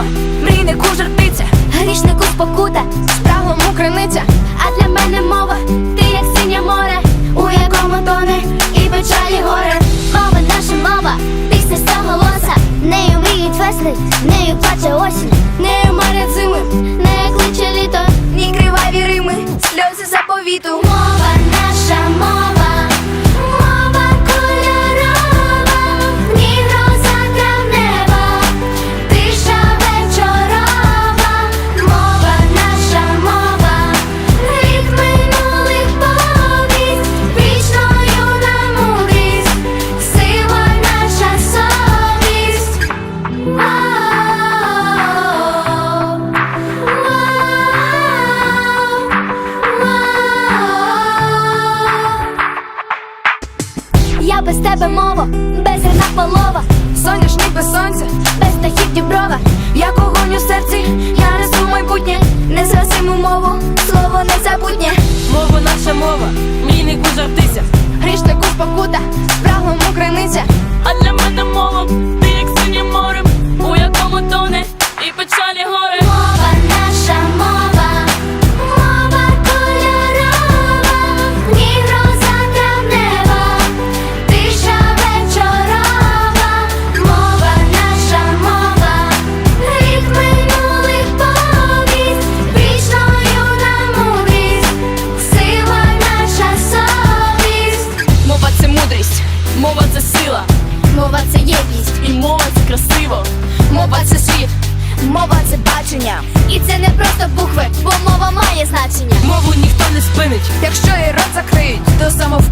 мова, мрійнику жартиця, Грішнику спокута, справом криниця. а для мене мова, ти як синє море, у якому тоне і печалі горе. Мова наша мова, пісня голоса, нею мріють весни, нею плаче осінь, нею марять зими, нею кличе літо. Ні криваві рими, сльози заповіту. Мова без тебе мова, без рина полова, Соняшник без сонця, без тахів діброва, як огонь у серці, я несу майбутнє, не зразиму мову, слово незабутнє. Мова наша мова, мрійнику жартиця. Грішнику спокута, справом Мова це єдність, і мова це красиво, мова це світ, мова це бачення. І це не просто букви, бо мова має значення. Мову ніхто не спинить, якщо її рот закриють, то самов.